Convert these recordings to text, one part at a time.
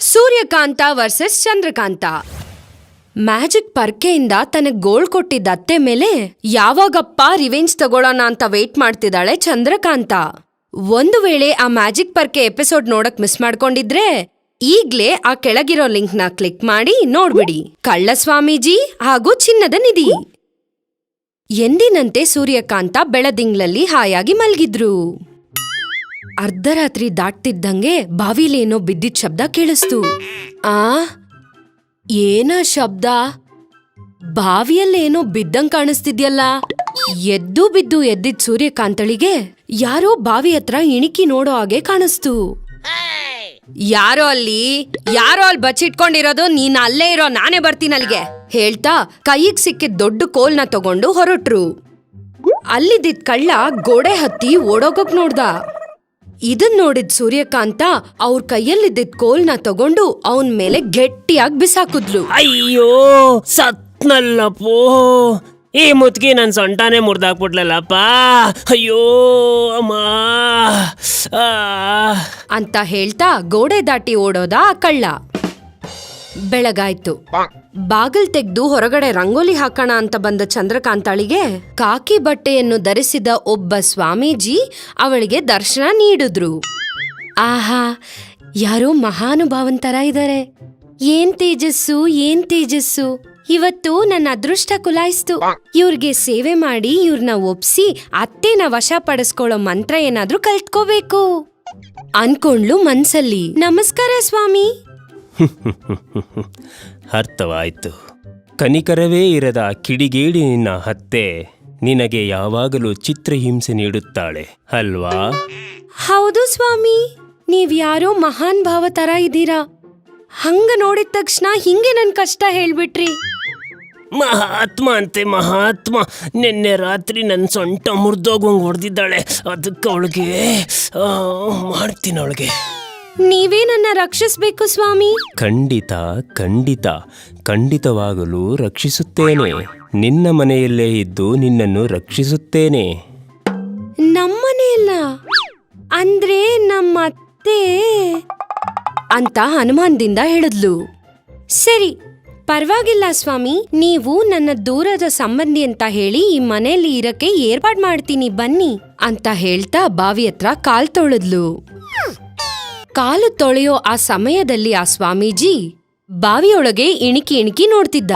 Suryakanta versus Chandrakanta. Magic ಪರ್ಕೆಯಿಂದ ತನಗ್ goal ಕೊಟ್ಟಿದ್ದ ಅತ್ತೆ ಮೇಲೆ ಯಾವಾಗಪ್ಪ ರಿವೆಂಜ್ ತಗೊಳ್ಳೋಣ ಅಂತ ವೇಟ್ ಮಾಡ್ತಿದ್ದಾಳೆ ಚಂದ್ರಕಾಂತ. ಒಂದು ವೇಳೆ ಆ ಮ್ಯಾಜಿಕ್ ಪರ್ಕೆ ಎಪಿಸೋಡ್ ನೋಡಕ್ ಮಿಸ್ ಮಾಡ್ಕೊಂಡಿದ್ರೆ ಈಗ್ಲೇ ಆ ಕೆಳಗಿರೋ ಲಿಂಕ್ನ ಕ್ಲಿಕ್ ಮಾಡಿ ನೋಡ್ಬಿಡಿ. ಕಳ್ಳ ಸ್ವಾಮೀಜಿ ಹಾಗೂ ಚಿನ್ನದ ನಿಧಿ. ಎಂದಿನಂತೆ ಸೂರ್ಯಕಾಂತ ಬೆಳದಿಂಗ್ಲಲ್ಲಿ ಹಾಯಾಗಿ ಮಲ್ಗಿದ್ರು. ಅರ್ಧರಾತ್ರಿ ದಾಟ್ತಿದ್ದಂಗೆ ಬಾವಿಲೇನೋ ಬಿದ್ದಿದ್ ಶಬ್ದ ಕೇಳಿಸ್ತು. ಆ? ಏನ ಶಬ್ದ? ಬಾವಿಯಲ್ಲೇನೋ ಬಿದ್ದಂಗ್ ಕಾಣಿಸ್ತಿದ್ಯಲ್ಲ? ಎದ್ದು ಬಿದ್ದು ಎದ್ದಿದ್ ಸೂರ್ಯಕಾಂತಳಿಗೆ ಯಾರೋ ಬಾವಿ ಹತ್ರ ಇಣಿಕಿ ನೋಡೋ ಹಾಗೆ ಕಾಣಿಸ್ತು. ಯಾರೋ ಅಲ್ಲಿ? ಯಾರೋ ಅಲ್ಲಿ ಬಚ್ಚಿಟ್ಕೊಂಡಿರೋದು ನೀನ್ ಅಲ್ಲೇ ಇರೋ, ನಾನೇ ಬರ್ತೀನಿ ಅಲ್ಲಿಗೆ. ಹೇಳ್ತಾ ಕೈಗ್ ಸಿಕ್ಕಿದ ದೊಡ್ಡ ಕೋಲ್ನ ತಗೊಂಡು ಹೊರಟ್ರು. ಅಲ್ಲಿದ್ದಿದ್ ಕಳ್ಳ ಗೋಡೆ ಹತ್ತಿ ಓಡೋಗಕ್ ನೋಡ್ದ. ಇದನ್ ನೋಡಿದ್ ಸೂರ್ಯಕಾಂತ ಅವ್ರ ಕೈಯಲ್ಲಿದ್ದಿದ್ ಕೋಲ್ನ ತಗೊಂಡು ಅವನ್ ಮೇಲೆ ಗಟ್ಟಿಯಾಗಿ ಬಿಸಾಕುದ್ಲು. ಅಯ್ಯೋ ಸತ್ನಲ್ಲಪ್ಪೋ. ಈ ಮುತ್ಕಿ ನನ್ ಸೊಂಟಾನೆ ಮುರ್ದಾಕ್ಬಿಡ್ಲಲ್ಲಪ್ಪ ಅಯ್ಯೋ ಅಮ್ಮ. ಆ. ಅಂತ ಹೇಳ್ತಾ ಗೋಡೆ ದಾಟಿ ಓಡೋದ ಆ ಕಳ್ಳ. ಬೆಳಗಾಯ್ತು. ಬಾಗಿಲ್ ತೆಗ್ದು ಹೊರಗಡೆ ರಂಗೋಲಿ ಹಾಕೋಣ ಅಂತ ಬಂದ ಚಂದ್ರಕಾಂತಾಳಿಗೆ ಕಾಕಿ ಬಟ್ಟೆಯನ್ನು ಧರಿಸಿದ ಒಬ್ಬ ಸ್ವಾಮೀಜಿ ಅವಳಿಗೆ ದರ್ಶನ ನೀಡಿದ್ರು. ಆಹಾ, ಯಾರೋ ಮಹಾನುಭಾವಂತರ ಇದ್ದಾರೆ ಏನ್ ತೇಜಸ್ಸು ಏನ್ ತೇಜಸ್ಸು? ಇವತ್ತು ನನ್ನ ಅದೃಷ್ಟ ಕುಲಾಯಿಸ್ತು. ಇವ್ರಿಗೆ ಸೇವೆ ಮಾಡಿ ಇವ್ರನ್ನ ಒಪ್ಸಿ ಅತ್ತೆನ ವಶ ಪಡಿಸ್ಕೊಳ್ಳೋ ಮಂತ್ರ ಏನಾದ್ರೂ ಕಲ್ತ್ಕೋಬೇಕು. ಅನ್ಕೊಂಡ್ಲು ಮನ್ಸಲ್ಲಿ. ನಮಸ್ಕಾರ ಸ್ವಾಮಿ. ಅರ್ಥವಾಯ್ತು. ಕನಿಕರವೇ ಇರದ ಕಿಡಿಗೇಡಿ ನಿನ್ನ ಹತ್ತೆ ನಿನಗೆ ಯಾವಾಗಲೂ ಚಿತ್ರಹಿಂಸೆ ನೀಡುತ್ತಾಳೆ ಅಲ್ವಾ? ಹೌದು ಸ್ವಾಮಿ ನೀವ್ ಯಾರೋ ಮಹಾನ್ ಭಾವ ತರ ಇದ್ದೀರಾ. ಹಂಗ ನೋಡಿದ ತಕ್ಷಣ ಹಿಂಗೆ ನನ್ ಕಷ್ಟ ಹೇಳ್ಬಿಟ್ರಿ. ಮಹಾತ್ಮ ಅಂತೆ ಮಹಾತ್ಮ ನಿನ್ನೆ ರಾತ್ರಿ ನನ್ನ ಸೊಂಟ ಮುರಿದೋಗಂಗೆ ಹೊಡೆದಿದ್ದಾಳೆ ಅದಕ್ಕೆ ಅವಳಿಗೆ ಮಾಡ್ತೀನಿ ಅವಳಿಗೆ. ನೀವೇ ನನ್ನ ರಕ್ಷಿಸಬೇಕು ಸ್ವಾಮಿ. ಖಂಡಿತ ಖಂಡಿತ. ಖಂಡಿತವಾಗಲು ರಕ್ಷಿಸುತ್ತೇನೆ. ನಿನ್ನ ಮನೆಯಲ್ಲೇ ಇದ್ದು ನಿನ್ನನ್ನು ರಕ್ಷಿಸುತ್ತೇನೆ. ನಮ್ಮನೆಯಲ್ಲ ಅಂದ್ರೆ ನಮ್ಮ ಅತ್ತೆ ಅಂತ ಹನುಮಾನ್ದಿಂದ ಹೇಳಿದ್ಲು. ಸರಿ ಪರವಾಗಿಲ್ಲ ಸ್ವಾಮಿ. ನೀವು ನನ್ನ ದೂರದ ಸಂಬಂಧಿ ಅಂತ ಹೇಳಿ ಈ ಮನೆಯಲ್ಲಿ ಇರಕ್ಕೆ ಏರ್ಪಾಡ್ ಮಾಡ್ತೀನಿ ಬನ್ನಿ ಅಂತ ಹೇಳ್ತಾ ಬಾವಿ ಹತ್ರ ಕಾಲ್ ತೊಳೆದ್ಲು. ಕಾಲು ತೊಳೆಯೋ ಆ ಸಮಯದಲ್ಲಿ ಆ ಸ್ವಾಮೀಜಿ ಬಾವಿಯೊಳಗೆ ಇಣಿಕಿ ಇಣಿಕಿ ನೋಡ್ತಿದ್ದ.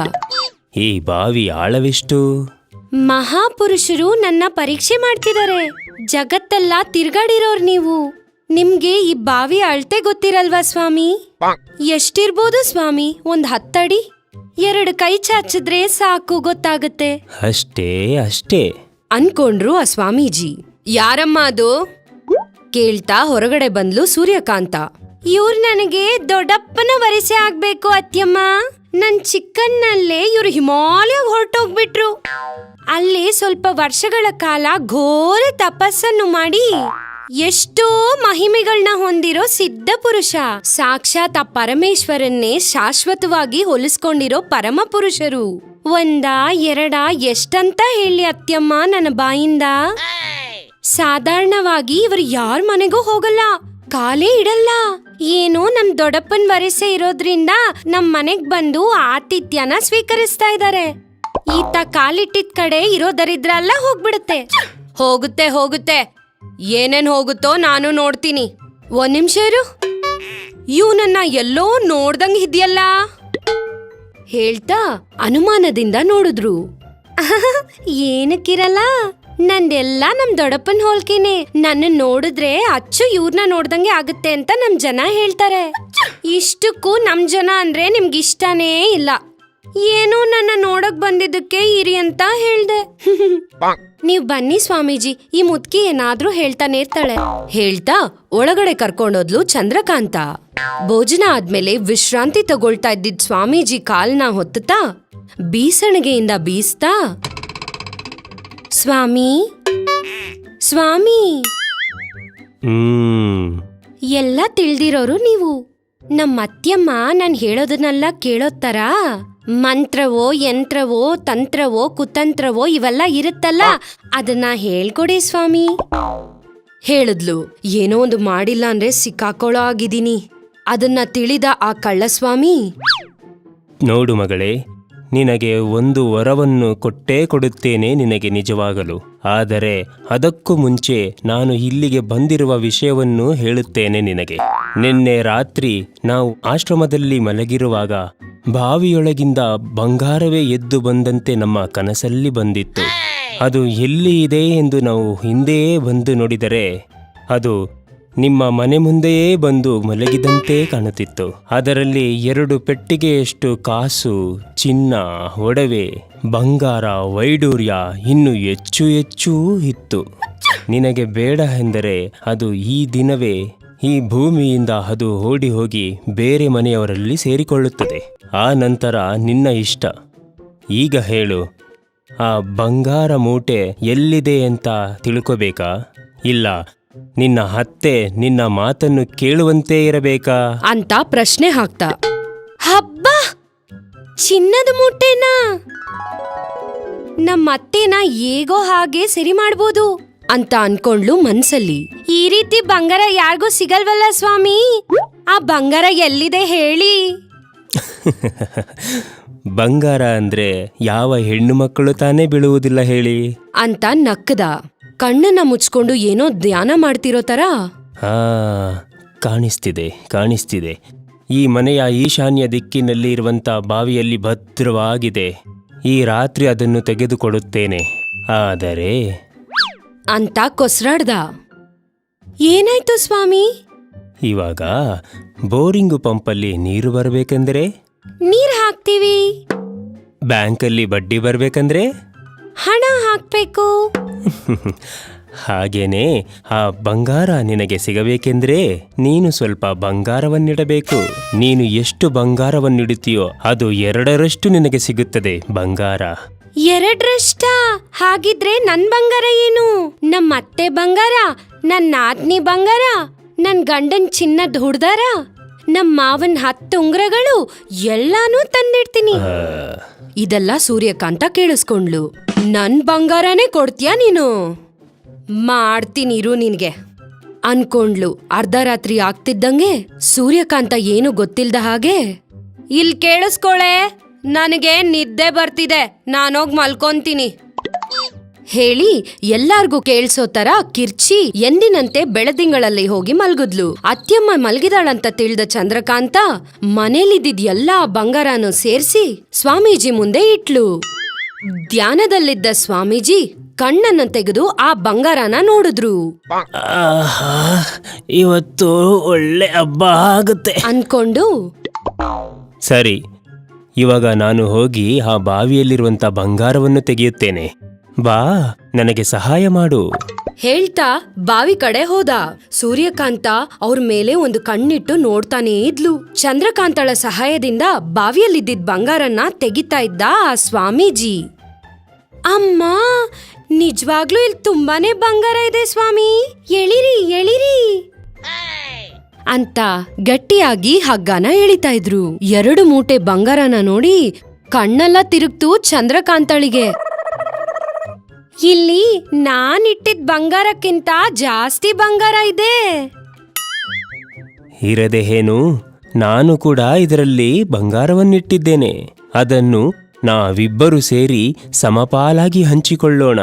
ಈ ಬಾವಿ ಆಳವೆಷ್ಟು? ಮಹಾಪುರುಷರು ನನ್ನ ಪರೀಕ್ಷೆ ಮಾಡ್ತಿದ್ದಾರೆ ಜಗತ್ತೆಲ್ಲ ತಿರ್ಗಾಡಿರೋರ್ ನೀವು. ನಿಮ್ಗೆ ಈ ಬಾವಿ ಅಳತೆ ಗೊತ್ತಿರಲ್ವಾ ಸ್ವಾಮಿ? ಎಷ್ಟಿರ್ಬೋದು ಸ್ವಾಮಿ? ಒಂದ್ ಹತ್ತಡಿ? ಎರಡು ಕೈ ಚಾಚಿದ್ರೆ ಸಾಕು ಗೊತ್ತಾಗತ್ತೆ. ಅಷ್ಟೇ ಅಷ್ಟೇ. ಅನ್ಕೊಂಡ್ರು ಆ ಸ್ವಾಮೀಜಿ. ಯಾರಮ್ಮ ಅದು? ಕೇಳ್ತಾ ಹೊರಗಡೆ ಬಂದ್ಲು ಸೂರ್ಯಕಾಂತ. ಇವ್ರು ನನಗೆ ದೊಡ್ಡಪ್ಪನ ವರಸೆ ಆಗ್ಬೇಕು ಅತ್ಯಮ್ಮ. ನನ್ ಚಿಕ್ಕನ್ನಲ್ಲೇ ಇವ್ರು ಹಿಮಾಲಯ ಹೊರಟೋಗ್ಬಿಟ್ರು. ಅಲ್ಲಿ ಸ್ವಲ್ಪ ವರ್ಷಗಳ ಕಾಲ ಘೋರ ತಪಸ್ಸನ್ನು ಮಾಡಿ ಎಷ್ಟೋ ಮಹಿಮೆಗಳನ್ನ ಹೊಂದಿರೋ ಸಿದ್ಧ ಪುರುಷ. ಸಾಕ್ಷಾತ್ ಆ ಪರಮೇಶ್ವರನ್ನೇ ಶಾಶ್ವತವಾಗಿ ಹೊಲಿಸ್ಕೊಂಡಿರೋ ಪರಮ ಪುರುಷರು. ಒಂದ ಎರಡ ಎಷ್ಟಂತ ಹೇಳಿ ಅತ್ಯಮ್ಮ ನನ್ನ ಬಾಯಿಂದ. ಸಾಧಾರಣವಾಗಿ ಇವರು ಯಾರ ಮನೆಗೂ ಹೋಗಲ್ಲ, ಕಾಲೇ ಇಡಲ್ಲ. ಏನೋ ನಮ್ ದೊಡ್ಡಪ್ಪನ್ ವರಸೆ ಇರೋದ್ರಿಂದ ನಮ್ ಮನೆಗ್ ಬಂದು ಆತಿಥ್ಯನ ಸ್ವೀಕರಿಸ್ತಾ ಇದ್ದಾರೆ ಈತ ಕಾಲಿಟ್ಟಿದ್ ಕಡೆ ಇರೋ ದರಿದ್ರ ಹೋಗ್ಬಿಡುತ್ತೆ. ಹೋಗುತ್ತೆ ಹೋಗುತ್ತೆ. ಏನೇನ್ ಹೋಗುತ್ತೋ ನಾನು ನೋಡ್ತೀನಿ. ಒಂದ್ ನಿಮಿಷ ಇರು. ಇವನನ್ನ ಎಲ್ಲೋ ನೋಡ್ದಂಗ್ ಇದೆಯಲ್ಲ? ಹೇಳ್ತಾ ಅನುಮಾನದಿಂದ ನೋಡಿದ್ರು. ಏನಕ್ಕಿರಲ್ಲ? ನಂದೆಲ್ಲ ನಮ್ ದೊಡ್ಡಪ್ಪನ ಹೋಲ್ಕಿನಿ. ನನ್ನ ನೋಡಿದ್ರೆ ಅಚ್ಚು ಇವ್ರನ್ನ ನೋಡ್ದಂಗೆ ಆಗುತ್ತೆ ಅಂತ ನಮ್ ಜನ ಹೇಳ್ತಾರೆ. ಇಷ್ಟಕ್ಕೂ ನಮ್ ಜನ ಅಂದ್ರೆ ನಿಮ್ಗೆ ಇಷ್ಟನೇ ಇಲ್ಲ. ಏನೋ ನನ್ನ ನೋಡಕ್ ಬಂದಿದ್ದಕ್ಕೆ ಇರಿ ಅಂತ ಹೇಳ್ದೆ. ನೀವ್ ಬನ್ನಿ ಸ್ವಾಮೀಜಿ, ಈ ಮುದ್ಕಿ ಏನಾದ್ರೂ ಹೇಳ್ತಾನೆ ಇರ್ತಾಳೆ. ಹೇಳ್ತಾ? ಒಳಗಡೆ ಕರ್ಕೊಂಡೋದ್ಲು ಚಂದ್ರಕಾಂತ. ಭೋಜನ ಆದ್ಮೇಲೆ ವಿಶ್ರಾಂತಿ ತಗೊಳ್ತಾ ಇದ್ದಿದ್ ಸ್ವಾಮೀಜಿ ಕಾಲ್ನ ಹೊತ್ತುತ್ತಾ, ಬೀಸಣಿಗೆಯಿಂದ ಬೀಸ್ತಾ ಸ್ವಾಮಿ? ಸ್ವಾಮಿ! ಹ್ಮ್. ಎಲ್ಲ ತಿಳ್ದಿರೋರು ನೀವು. ನಮ್ಮ ಅತ್ಯಮ್ಮ ನಾನು ಹೇಳೋದನ್ನೆಲ್ಲ ಕೇಳೋತ್ತರ ತರ ಮಂತ್ರವೋ ಯಂತ್ರವೋ ತಂತ್ರವೋ ಕುತಂತ್ರವೋ ಇವೆಲ್ಲ ಇರುತ್ತಲ್ಲ? ಅದನ್ನ ಹೇಳ್ಕೊಡಿ ಸ್ವಾಮಿ. ಹೇಳಿದ್ಲು. ಏನೋ ಒಂದು ಮಾಡಿಲ್ಲ ಅಂದ್ರೆ ಸಿಕ್ಕಾಕೊಳ್ಳೋ ಆಗಿದ್ದೀನಿ. ಅದನ್ನ ತಿಳಿದ ಆ ಕಳ್ಳಸ್ವಾಮಿ. ನೋಡು ಮಗಳೇ ನಿನಗೆ ಒಂದು ವರವನ್ನು ಕೊಟ್ಟೇ ಕೊಡುತ್ತೇನೆ ನಿನಗೆ ನಿಜವಾಗಲು. ಆದರೆ ಅದಕ್ಕೂ ಮುಂಚೆ ನಾನು ಇಲ್ಲಿಗೆ ಬಂದಿರುವ ವಿಷಯವನ್ನು ಹೇಳುತ್ತೇನೆ ನಿನಗೆ. ನಿನ್ನೆ ರಾತ್ರಿ ನಾವು ಆಶ್ರಮದಲ್ಲಿ ಮಲಗಿರುವಾಗ ಬಾವಿಯೊಳಗಿಂದ ಬಂಗಾರವೇ ಎದ್ದು ಬಂದಂತೆ ನಮ್ಮ ಕನಸಲ್ಲಿ ಬಂದಿತ್ತು. ಅದು ಎಲ್ಲಿ ಇದೆ ಎಂದು ನಾವು ಹಿಂದೆಯೇ ಬಂದು ನೋಡಿದರೆ ಅದು ನಿಮ್ಮ ಮನೆ ಮುಂದೆಯೇ ಬಂದು ಮಲಗಿದಂತೆ ಕಾಣುತ್ತಿತ್ತು. ಅದರಲ್ಲಿ ಎರಡು ಪೆಟ್ಟಿಗೆಯಷ್ಟು ಕಾಸು, ಚಿನ್ನ, ಒಡವೆ, ಬಂಗಾರ, ವೈಡೂರ್ಯ ಇನ್ನು ಹೆಚ್ಚು ಹೆಚ್ಚು ಇತ್ತು. ನಿನಗೆ ಬೇಡ ಎಂದರೆ ಅದು ಈ ದಿನವೇ, ಈ ಭೂಮಿಯಿಂದ ಅದು ಓಡಿ ಹೋಗಿ ಬೇರೆ ಮನೆಯವರಲ್ಲಿ ಸೇರಿಕೊಳ್ಳುತ್ತದೆ. ಆ ನಂತರ ನಿನ್ನ ಇಷ್ಟ. ಈಗ ಹೇಳು, ಆ ಬಂಗಾರ ಮೂಟೆ ಎಲ್ಲಿದೆ ಅಂತ ತಿಳ್ಕೋಬೇಕಾ? ಇಲ್ಲ ನಿನ್ನ ಅತ್ತೆ ನಿನ್ನ ಮಾತನ್ನು ಕೇಳುವಂತೆ ಇರಬೇಕಾ? ಅಂತ ಪ್ರಶ್ನೆ ಹಾಕ್ತ ಹಬ್ಬ ಚಿನ್ನದ ಮೂಟೆನಾ? ನಮ್ಮ ಅತ್ತೆನ ಹೇಗೋ ಹಾಗೆ ಸರಿ ಮಾಡ್ಬೋದು ಅಂತ ಅನ್ಕೊಂಡ್ಲು ಮನ್ಸಲ್ಲಿ. ಈ ರೀತಿ ಬಂಗಾರ ಯಾರಿಗೂ ಸಿಗಲ್ವಲ್ಲ ಸ್ವಾಮಿ? ಆ ಬಂಗಾರ ಎಲ್ಲಿದೆ ಹೇಳಿ? ಬಂಗಾರ ಅಂದ್ರೆ ಯಾವ ಹೆಣ್ಣು ಮಕ್ಕಳು ತಾನೇ ಬೀಳುವುದಿಲ್ಲ ಹೇಳಿ? ಅಂತ ನಕ್ಕದ ಕಣ್ಣನ್ನ ಮುಚ್ಕೊಂಡು ಏನೋ ಧ್ಯಾನ ಮಾಡ್ತಿರೋ ತರ? ಹಾ ಕಾಣಿಸ್ತಿದೆ ಕಾಣಿಸ್ತಿದೆ. ಈ ಮನೆಯ ಈಶಾನ್ಯ ದಿಕ್ಕಿನಲ್ಲಿ ಇರುವಂತ ಬಾವಿಯಲ್ಲಿ ಭದ್ರವಾಗಿದೆ. ಈ ರಾತ್ರಿ ಅದನ್ನು ತೆಗೆದುಕೊಡುತ್ತೇನೆ ಆದರೆ ಅಂತ ಕೊಸ್ರಾಡ್ದ. ಏನಾಯ್ತು ಸ್ವಾಮಿ? ಇವಾಗ ಬೋರಿಂಗು ಪಂಪಲ್ಲಿ ನೀರು ಬರಬೇಕೆಂದರೆ? ನೀರ್ ಹಾಕ್ತೀವಿ. ಬ್ಯಾಂಕಲ್ಲಿ ಬಡ್ಡಿ ಬರಬೇಕಂದ್ರೆ? ಹಣ ಹಾಕ್ಬೇಕು. ಹಾಗೇನೆ ಆ ಬಂಗಾರ ನಿನಗೆ ಸಿಗಬೇಕೆಂದ್ರೆ ನೀನು ಸ್ವಲ್ಪ ಬಂಗಾರವನ್ನಿಡಬೇಕು. ನೀನು ಎಷ್ಟು ಬಂಗಾರವನ್ನಿಡುತ್ತೀಯೋ ಅದು ಎರಡರಷ್ಟು ನಿನಗೆ ಸಿಗುತ್ತದೆ ಬಂಗಾರ. ಎರಡರಷ್ಟ? ಹಾಗಿದ್ರೆ ನನ್ ಬಂಗಾರ ಏನು? ನಮ್ಮ ಅತ್ತೆ ಬಂಗಾರ ನನ್ನ ನಾದ್ನಿ ಬಂಗಾರ ನನ್ ಗಂಡನ್ ಚಿನ್ನದ ಹುಡ್ದಾರ ನಮ್ ಮಾವನ್ ಹತ್ತು ಉಂಗ್ರಗಳು ಎಲ್ಲಾನು ತಂದಿಡ್ತೀನಿ. ಇದೆಲ್ಲ ಸೂರ್ಯಕಾಂತ ಕೇಳಿಸ್ಕೊಂಡ್ಲು ನನ್ ಬಂಗಾರನೇ ಕೊಡ್ತೀಯಾ ನೀನು? ಮಾಡ್ತೀನಿ ಇರು ನಿನ್ಗೆ. ಅನ್ಕೊಂಡ್ಲು, ಅರ್ಧ ರಾತ್ರಿ ಆಗ್ತಿದ್ದಂಗೆ ಸೂರ್ಯಕಾಂತ ಏನು ಗೊತ್ತಿಲ್ದ ಹಾಗೆ, ಇಲ್ ಕೇಳಿಸ್ಕೊಳೆ, ನನಗೆ ನಿದ್ದೆ ಬರ್ತಿದೆ, ನಾನೋಗ್ ಮಲ್ಕೊಂತೀನಿ. ಹೇಳಿ ಎಲ್ಲಾರ್ಗೂ ಕೇಳಿಸೋ ತರ ಕಿರ್ಚಿ ಎಂದಿನಂತೆ ಬೆಳದಿಂಗಳಲ್ಲಿ ಹೋಗಿ ಮಲ್ಗುದ್ಲು. ಅತ್ಯಮ್ಮ ಮಲ್ಗಿದಾಳಂತ ತಿಳಿದ ಚಂದ್ರಕಾಂತ ಮನೇಲಿದ್ದಿದ್ ಎಲ್ಲಾ ಬಂಗಾರನು ಸೇರಿಸಿ ಸ್ವಾಮೀಜಿ ಮುಂದೆ ಇಟ್ಲು. ಧ್ಯಾನದಲ್ಲಿದ್ದ ಸ್ವಾಮೀಜಿ ಕಣ್ಣನ್ನ ತೆಗೆದು ಆ ಬಂಗಾರನ ನೋಡಿದ್ರು. ಆಹಾ ಇವತ್ತು ಒಳ್ಳೆ ಹಬ್ಬ ಆಗುತ್ತೆ. ಅನ್ಕೊಂಡು ಸರಿ ಇವಾಗ ನಾನು ಹೋಗಿ ಆ ಬಾವಿಯಲ್ಲಿರುವಂತ ಬಂಗಾರವನ್ನು ತೆಗೆಯುತ್ತೇನೆ. ಬಾ ನನಗೆ ಸಹಾಯ ಮಾಡು. ಹೇಳ್ತಾ ಬಾವಿ ಕಡೆ ಹೋದ. ಸೂರ್ಯಕಾಂತ ಅವ್ರ ಮೇಲೆ ಒಂದು ಕಣ್ಣಿಟ್ಟು ನೋಡ್ತಾನೇ ಇದ್ಲು. ಚಂದ್ರಕಾಂತಳ ಸಹಾಯದಿಂದ ಬಾವಿಯಲ್ಲಿದ್ದಿದ್ ಬಂಗಾರನ್ನ ತೆಗಿತಾ ಇದ್ದ ಆ ಸ್ವಾಮೀಜಿ. ಅಮ್ಮ, ನಿಜವಾಗ್ಲೂ ಇಲ್ಲಿ ತುಂಬಾನೇ ಬಂಗಾರ ಇದೆ ಸ್ವಾಮಿ. ಎಳಿರಿ ಎಳಿರಿ. ಅಂತ ಗಟ್ಟಿಯಾಗಿ ಹಗ್ಗನ ಎಳಿತಾ ಇದ್ರು. ಎರಡು ಮೂಟೆ ಬಂಗಾರನ ನೋಡಿ ಕಣ್ಣೆಲ್ಲ ತಿರುಗ್ತು ಚಂದ್ರಕಾಂತಳಿಗೆ. ಇಲ್ಲಿ ನಾನ್ ಇಟ್ಟಿದ್ ಬಂಗಾರಕ್ಕಿಂತ ಜಾಸ್ತಿ ಬಂಗಾರ ಇದೆ. ಇರದೆ ಏನು ನಾನು ಕೂಡ ಇದರಲ್ಲಿ ಬಂಗಾರವನ್ನಿಟ್ಟಿದ್ದೇನೆ. ಅದನ್ನು ನಾವಿಬ್ಬರು ಸೇರಿ ಸಮಪಾಲಾಗಿ ಹಂಚಿಕೊಳ್ಳೋಣ.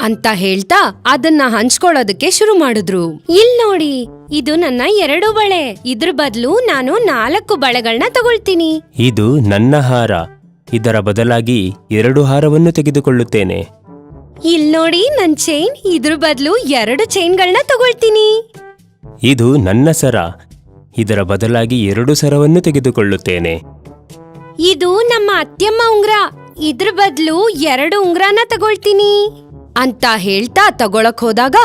ಅಂತ ಹೇಳ್ತಾ ಅದನ್ನ ಹಂಚ್ಕೊಳ್ಳೋದಕ್ಕೆ ಶುರು ಮಾಡಿದ್ರು. ಇಲ್ ನೋಡಿ ಇದು ನನ್ನ ಎರಡು ಬಳೆ. ಇದ್ರ ಬದಲು ನಾನು ನಾಲ್ಕು ಬಳೆಗಳನ್ನ ತಗೊಳ್ತೀನಿ. ಇದು ನನ್ನ ಹಾರ. ಇದರ ಬದಲಾಗಿ ಎರಡು ಹಾರವನ್ನು ತೆಗೆದುಕೊಳ್ಳುತ್ತೇನೆ. ಇಲ್ ನೋಡಿ ನನ್ ಚೈನ್ ಇದ್ರ ಬದಲು ಎರಡು ಚೈನ್ಗಳನ್ನ ತಗೊಳ್ತೀನಿ. ಇದು ನನ್ನ ಸರ. ಇದರ ಬದಲಾಗಿ ಎರಡು ಸರವನ್ನು ತೆಗೆದುಕೊಳ್ಳುತ್ತೇನೆ. ಇದು ನಮ್ಮ ಅತ್ಯಮ್ಮ ಉಂಗ್ರ. ಇದ್ರ ಬದಲು ಎರಡು ಉಂಗ್ರನ ತಗೊಳ್ತೀನಿ. ಅಂತ ಹೇಳ್ತಾ ತಗೊಳಕ್ ಹೋದಾಗ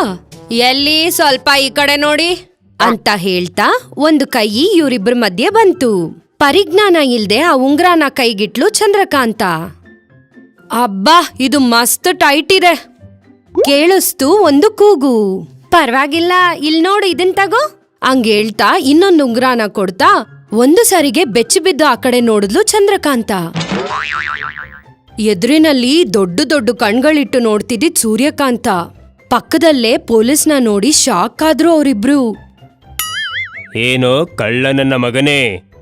ಎಲ್ಲಿ ಸ್ವಲ್ಪ ಈ ಕಡೆ ನೋಡಿ. ಅಂತ ಹೇಳ್ತಾ ಒಂದು ಕೈ ಇವರಿಬ್ರ ಮಧ್ಯೆ ಬಂತು. ಪರಿಜ್ಞಾನ ಇಲ್ದೆ ಆ ಉಂಗ್ರನ ಕೈಗಿಟ್ಲು ಚಂದ್ರಕಾಂತ. ಅಬ್ಬಾ, ಇದು ಮಸ್ತ್ ಟೈಟ್ ಇದೆ. ಕೇಳಿಸ್ತು ಒಂದು ಕೂಗು. ಪರವಾಗಿಲ್ಲ, ಇಲ್ ನೋಡು ಇದನ್ ತಗೋ. ಹಂಗ ಹೇಳ್ತಾ ಇನ್ನೊಂದು ಉಂಗ್ರಾನ ಕೊಡ್ತಾ ಒಂದು ಸಾರಿಗೆ ಬೆಚ್ಚಿ ಬಿದ್ದು ಆ ಕಡೆ ನೋಡಿದ್ಲು ಚಂದ್ರಕಾಂತ. ಎದುರಿನಲ್ಲಿ ದೊಡ್ಡ ದೊಡ್ಡ ಕಣ್ಗಳಿಟ್ಟು ನೋಡ್ತಿದ್ದಿದ್ ಸೂರ್ಯಕಾಂತ. ಪಕ್ಕದಲ್ಲೇ ಪೊಲೀಸ್ನ ನೋಡಿ ಶಾಕ್ ಆದ್ರು ಅವರಿಬ್ರು. ಏನೋ ಕಳ್ಳ ನನ್ನ ಮಗನೇ?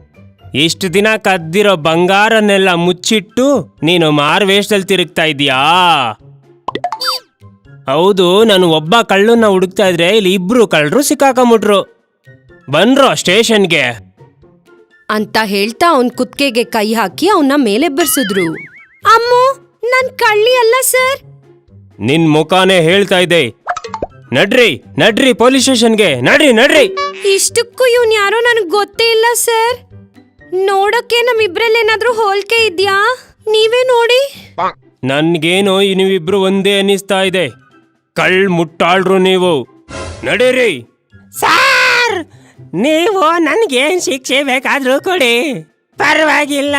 ಇಷ್ಟು ದಿನ ಕದ್ದಿರೋ ಬಂಗಾರನ್ನೆಲ್ಲ ಮುಚ್ಚಿಟ್ಟು ನೀನು ಮಾರ್ವೇಷದಲ್ಲಿ ತಿರುಗ್ತಾ ಇದೀಯಾ? ಹೌದು ನಾನು ಒಬ್ಬ ಕಳ್ಳನ್ನ ಹುಡುಕ್ತಾ ಇದ್ರೆ ಇಲ್ಲಿ ಇಬ್ರು ಕಳ್ಳರು ಸಿಕ್ಕಾಕೊಂಬಿಟ್ರು. ಬಂದ್ರು ಸ್ಟೇಷನ್ಗೆ. ಅಂತ ಹೇಳ್ತಾ ಅವನ್ ಕುತ್ಕೆಗೆ ಕೈ ಹಾಕಿ ಅವನ್ನ ಮೇಲೆ ಬರ್ಸಿದ್ರು ಅಮ್ಮು ನನ್ ಕಳ್ಳಿ ಅಲ್ಲ ಸರ್? ನಿನ್ ಮುಖಾನೇ ಹೇಳ್ತಾ ಇದೆ ನಡ್ರಿ ನಡ್ರಿ ಪೊಲೀಸ್ ಸ್ಟೇಷನ್ಗೆ ನಡ್ರಿ ನಡ್ರಿ. ಇಷ್ಟಕ್ಕೂ ಇವನ್ ಯಾರೋ ನನಗೆ ಗೊತ್ತೇ ಇಲ್ಲ ಸರ್. ನೋಡಕ್ಕೆ ನಮ್ಮಿಬ್ರಲ್ಲೇನಾದ್ರೂ ಹೋಲ್ಕೆ ಇದ್ಯಾ? ನೀವೇ ನೋಡಿ. ನನ್ಗೇನೋ ನೀವಿಬ್ರು ಒಂದೇ ಅನಿಸ್ತಾ ಇದೆ. ಕಳ್ ಮುಟ್ಟಾಳ್ರು ನೀವು. ನಡೀರಿ. ಸಾರ್! ನೀವು ನನ್ಗೇನ್ ಶಿಕ್ಷೆ ಬೇಕಾದ್ರೂ ಕೊಡಿ. ಪರವಾಗಿಲ್ಲ.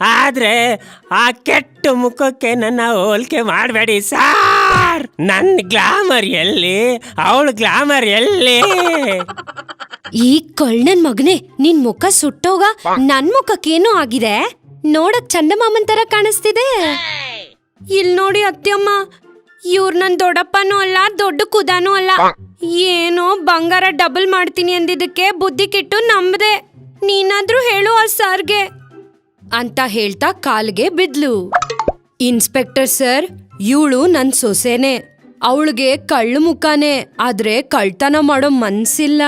ಆದ್ರೆ ಆ ಕೆಟ್ಟ ಮುಖಕ್ಕೆ ನನ್ನ ಹೋಲಿಕೆ ಮಾಡಬೇಡಿ ಸಾರ್! ನನ್ನ ಗ್ಲಾಮರ್ ಎಲ್ಲಿ? ಅವಳು ಗ್ಲಾಮರ್ ಎಲ್ಲಿ? ಈ ಕಳ್ಳನ್ ಮಗನೇ, ನಿನ್ ಮುಖ ಸುಟ್ಟೋಗ ನನ್ ಮುಖಕ್ಕೇನೋ ಆಗಿದೆ? ನೋಡಕ್ ಚಂದಮಾಮನ್ ತರ ಕಾಣಿಸ್ತಿದೆ. ಇಲ್ ನೋಡಿ ಅತ್ಯಮ್ಮ ಇವ್ರ ನನ್ ದೊಡ್ಡಪ್ಪನೂ ಅಲ್ಲ, ದೊಡ್ಡ ಕುದಾನೂ ಅಲ್ಲ. ಏನೋ ಬಂಗಾರ ಡಬಲ್ ಮಾಡ್ತೀನಿ ಅಂದಿದ್ದಕ್ಕೆ ಬುದ್ಧಿ ಕೆಟ್ಟು ನಂಬದೆ. ನೀನಾದ್ರೂ ಹೇಳು ಆ ಸರ್ಗೆ ಅಂತ ಹೇಳ್ತಾ ಕಾಲ್ಗೆ ಬಿದ್ಲು. ಇನ್ಸ್ಪೆಕ್ಟರ್ ಸರ್, ಇವಳು ನನ್ ಸೊಸೆನೆ. ಅವಳಿಗೆ ಕಳ್ಳು ಮುಖಾನೆ, ಆದ್ರೆ ಕಳ್ತನ ಮಾಡೋ ಮನ್ಸಿಲ್ಲ.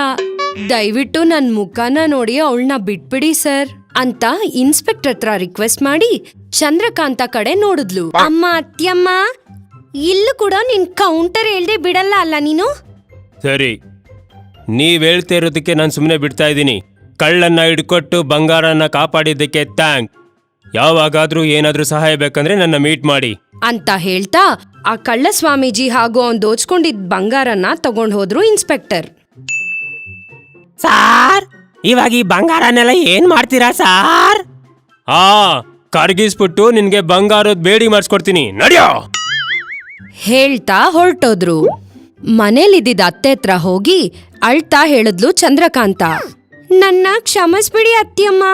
ದಯವಿಟ್ಟು ನನ್ ಮುಖನ ನೋಡಿ ಅವಳನ್ನ ಬಿಟ್ಬಿಡಿ ಸರ್. ಅಂತ ಇನ್ಸ್ಪೆಕ್ಟರ್ ಹತ್ರ ರಿಕ್ವೆಸ್ಟ್ ಮಾಡಿ ಚಂದ್ರಕಾಂತ ಕಡೆ ನೋಡಿದ್ಲು. ಅಮ್ಮ ಅತ್ಯಮ್ಮ ಇಲ್ಲೂ ಕೂಡ ನಿನ್ ಕೌಂಟರ್ ಹೇಳ್ದೆ ಬಿಡಲ್ಲ ಅಲ್ಲ ನೀನು? ಸರಿ. ನೀವ್ ಹೇಳ್ತಾ ಇರೋದಕ್ಕೆ ನಾನು ಸುಮ್ಮನೆ ಬಿಡ್ತಾ ಇದ್ದೀನಿ. ಕಳ್ಳನ್ನ ಹಿಡ್ಕೊಟ್ಟು ಬಂಗಾರನ್ನ ಕಾಪಾಡಿದ್ದಕ್ಕೆ ಥ್ಯಾಂಕ್. ಯಾವಾಗಾದ್ರೂ ಏನಾದ್ರೂ ಸಹಾಯ ಬೇಕಂದ್ರೆ ನನ್ನ ಮೀಟ್ ಮಾಡಿ. ಅಂತ ಹೇಳ್ತಾ ಆ ಕಳ್ಳ ಸ್ವಾಮೀಜಿ ಹಾಗೂ ಅವ್ನ್ ದೋಚ್ಕೊಂಡಿದ್ ಬಂಗಾರನ ತಗೊಂಡ್ ಹೋದ್ರು ಇನ್ಸ್ಪೆಕ್ಟರ್. ಸಾರ್? ಇವಾಗ ಈ ಬಂಗಾರನೆಲ್ಲ ಏನ್ ಮಾಡ್ತೀರಾ ಸಾರ್? ಆ ಕರ್ಗಿಸ್ಬಿಟ್ಟು ನಿನ್ಗೆ ಬಂಗಾರದ ಬೇಡಿ ಮಾಡಿಸ್ಕೊಡ್ತೀನಿ. ನಡಿಯೋ! ಹೇಳ್ತಾ ಹೊರಟೋದ್ರು. ಮನೇಲಿದ್ದಿದ್ದ ಅತ್ತೆ ಹತ್ರ ಹೋಗಿ ಅಳ್ತಾ ಹೇಳಿದ್ಲು ಚಂದ್ರಕಾಂತ. ನನ್ನ ಕ್ಷಮಿಸ್ಬಿಡಿ ಅತ್ತಿಯಮ್ಮ.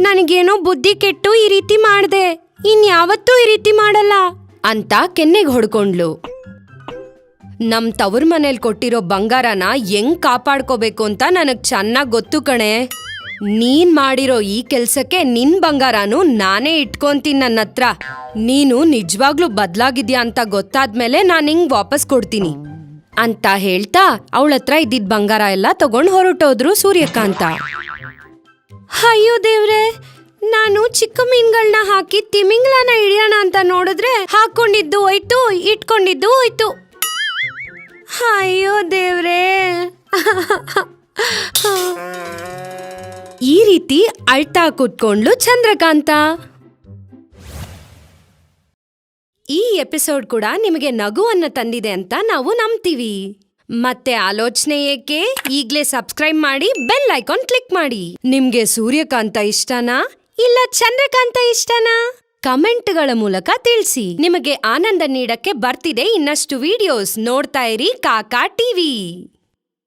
ನನಗೇನೋ ಬುದ್ಧಿ ಕೆಟ್ಟು ಈ ರೀತಿ ಮಾಡ್ದೆ. ಇನ್ಯಾವತ್ತೂ ಈ ರೀತಿ ಮಾಡಲ್ಲ ಅಂತ ಕೆನ್ನೆಗೆ ಹೊಡ್ಕೊಂಡ್ಲು ನಮ್ ತವ್ರ ಮನೇಲಿ ಕೊಟ್ಟಿರೋ ಬಂಗಾರನ ಹೆಂಗ್ ಕಾಪಾಡ್ಕೋಬೇಕು ಅಂತ ನನಗ್ ಚೆನ್ನಾಗ್ ಗೊತ್ತು ಕಣೆ. ನೀನ್ ಮಾಡಿರೋ ಈ ಕೆಲ್ಸಕ್ಕೆ ನಿನ್ ಬಂಗಾರನು ನಾನೇ ಇಟ್ಕೊಂತೀನಿ ನನ್ನ ಹತ್ರ. ನೀನು ನಿಜವಾಗ್ಲೂ ಬದ್ಲಾಗಿದ್ಯಾ ಅಂತ ಗೊತ್ತಾದ್ಮೇಲೆ ನಾನು ಹಿಂಗ್ ವಾಪಸ್ ಕೊಡ್ತೀನಿ. ಅಂತ ಹೇಳ್ತಾ ಅವಳ ಹತ್ರ ಇದ್ದಿದ್ ಬಂಗಾರ ಎಲ್ಲ ತಗೊಂಡ್ ಹೊರಟೋದ್ರು ಸೂರ್ಯಕಾಂತ ಅಯ್ಯೋ ದೇವ್ರೆ, ನಾನು ಚಿಕ್ಕ ಮೀನ್ಗಳನ್ನ ಹಾಕಿ ತಿಮಿಂಗ್ಲನ ಹಿಡಿಯೋಣ ಅಂತ ನೋಡಿದ್ರೆ ಹಾಕೊಂಡಿದ್ದು ಹೋಯ್ತು, ಇಟ್ಕೊಂಡಿದ್ದು ಹೋಯ್ತು. ಅಯ್ಯೋ ದೇವ್ರೇ. ಈ ರೀತಿ ಅಳ್ತಾ ಕೂತ್ಕೊಂಡ್ಲು ಚಂದ್ರಕಾಂತ. ಈ ಎಪಿಸೋಡ್ ಕೂಡ ನಿಮಗೆ ನಗುವನ್ನ ತಂದಿದೆ ಅಂತ ನಾವು ನಂಬ್ತೀವಿ. ಮತ್ತೆ ಆಲೋಚನೆ ಏಕೆ? ಈಗ್ಲೇ ಸಬ್ಸ್ಕ್ರೈಬ್ ಮಾಡಿ ಬೆಲ್ ಐಕಾನ್ ಕ್ಲಿಕ್ ಮಾಡಿ. ನಿಮ್ಗೆ ಸೂರ್ಯಕಾಂತ ಇಷ್ಟನಾ? ಇಲ್ಲ ಚಂದ್ರಕಾಂತ ಇಷ್ಟನಾ? ಕಮೆಂಟ್ಗಳ ಮೂಲಕ ತಿಳಿಸಿ. ನಿಮಗೆ ಆನಂದ ನೀಡಕ್ಕೆ ಬರ್ತಿದೆ ಇನ್ನಷ್ಟು ವಿಡಿಯೋಸ್ ನೋಡ್ತಾ ಇರಿ ಕಾಕಾ ಟಿವಿ.